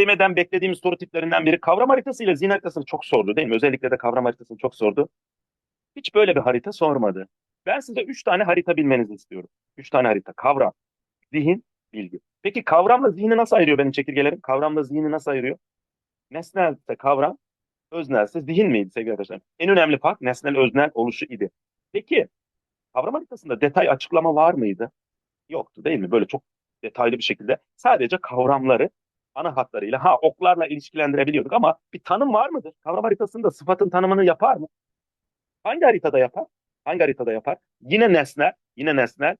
Demeden beklediğimiz soru tiplerinden biri kavram haritası ile zihin haritasını çok sordu değil mi? Özellikle de kavram haritasını çok sordu. Hiç böyle bir harita sormadı. Ben size üç tane harita bilmenizi istiyorum. Üç tane harita. Kavram, zihin, bilgi. Peki kavramla zihni nasıl ayırıyor benim çekirgelerim? Kavramla zihni nasıl ayırıyor? Nesnelse kavram, öznelse zihin miydi sevgili arkadaşlar? En önemli fark nesnel öznel oluşu idi. Peki kavram haritasında detay açıklama var mıydı? Yoktu değil mi? Böyle çok detaylı bir şekilde sadece kavramları ana hatlarıyla ha oklarla ilişkilendirebiliyorduk ama bir tanım var mıdır? Kavram haritasında sıfatın tanımını yapar mı? Hangi haritada yapar? Hangi haritada yapar? Yine nesnel, yine nesnel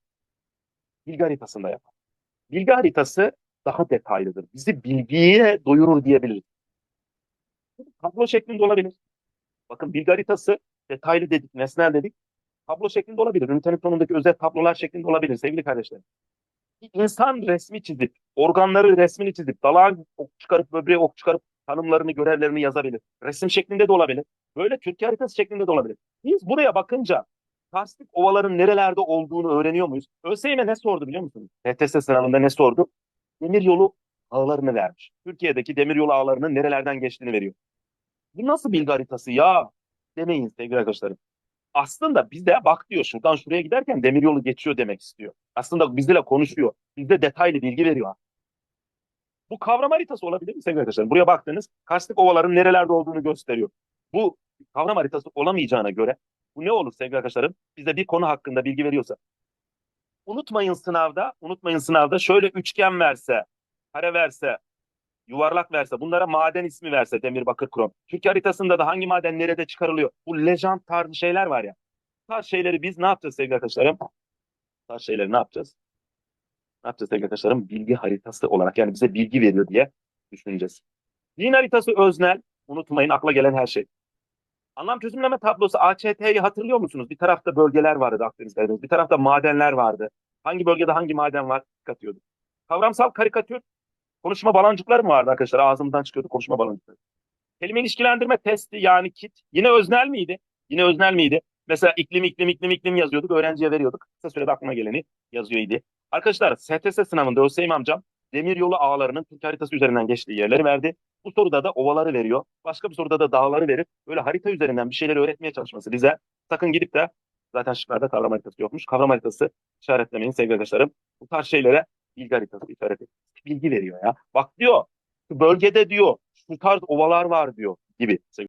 bilgi haritasında yapar. Bilgi haritası daha detaylıdır. Bizi bilgiye doyurur diyebiliriz. Tablo şeklinde olabilir. Bakın bilgi haritası detaylı dedik, nesnel dedik. Tablo şeklinde olabilir. Ünitenin sonundaki özel tablolar şeklinde olabilir sevgili kardeşlerim. İnsan resmi çizip, organları resmini çizip, dalağın ok çıkarıp, böbreğe ok çıkarıp tanımlarını, görevlerini yazabilir. Resim şeklinde de olabilir. Böyle Türkiye haritası şeklinde de olabilir. Biz buraya bakınca karstik ovaların nerelerde olduğunu öğreniyor muyuz? ÖSYM ne sordu biliyor musunuz? TTS sınavında ne sordu? Demiryolu ağlarını vermiş. Türkiye'deki demiryolu ağlarının nerelerden geçtiğini veriyor. Bu nasıl bilgi haritası ya? Demeyin sevgili arkadaşlarım. Aslında bizde bak diyor şuradan şuraya giderken demiryolu geçiyor demek istiyor. Aslında bizle konuşuyor. Bizde detaylı bilgi veriyor. Bu kavram haritası olabilir mi sevgili arkadaşlar? Buraya baktınız karstik ovaların nerelerde olduğunu gösteriyor. Bu kavram haritası olamayacağına göre bu ne olur sevgili arkadaşlarım? Bize bir konu hakkında bilgi veriyorsa. Unutmayın sınavda, unutmayın sınavda şöyle üçgen verse, kare verse, yuvarlak verse, bunlara maden ismi verse demir, bakır, krom. Türkiye haritasında da hangi maden nerede çıkarılıyor? Bu lejant tarzı şeyler var ya. Tarz şeyleri biz ne yapacağız sevgili arkadaşlarım? Tarz şeyleri ne yapacağız? Ne yapacağız sevgili arkadaşlarım? Bilgi haritası olarak yani bize bilgi veriyor diye düşüneceğiz. Din haritası öznel. Unutmayın akla gelen her şey. Anlam çözümleme tablosu AÇT'yi hatırlıyor musunuz? Bir tarafta bölgeler vardı Akdeniz Karadeniz. Bir tarafta madenler vardı. Hangi bölgede hangi maden var katıyorduk. Kavramsal karikatür konuşma balancıkları mı vardı arkadaşlar? Ağzımdan çıkıyordu konuşma balancıkları. Kelime ilişkilendirme testi yani kit. Yine öznel miydi? Yine öznel miydi? Mesela iklim iklim iklim iklim yazıyorduk. Öğrenciye veriyorduk. Kısa sürede aklıma geleni yazıyor idi. Arkadaşlar STS sınavında Hüseyin amcam demiryolu ağlarının Türk haritası üzerinden geçtiği yerleri verdi. Bu soruda da ovaları veriyor. Başka bir soruda da dağları verip böyle harita üzerinden bir şeyleri öğretmeye çalışması bize. Sakın gidip de zaten şıklarda kavram haritası yokmuş. Kavram haritası işaretlemeyin sevgili arkadaşlarım. Bu tarz şeylere bilgi haritası işaret edin. Bilgi veriyor ya. Bak diyor bölgede diyor şu tarz ovalar var diyor gibi.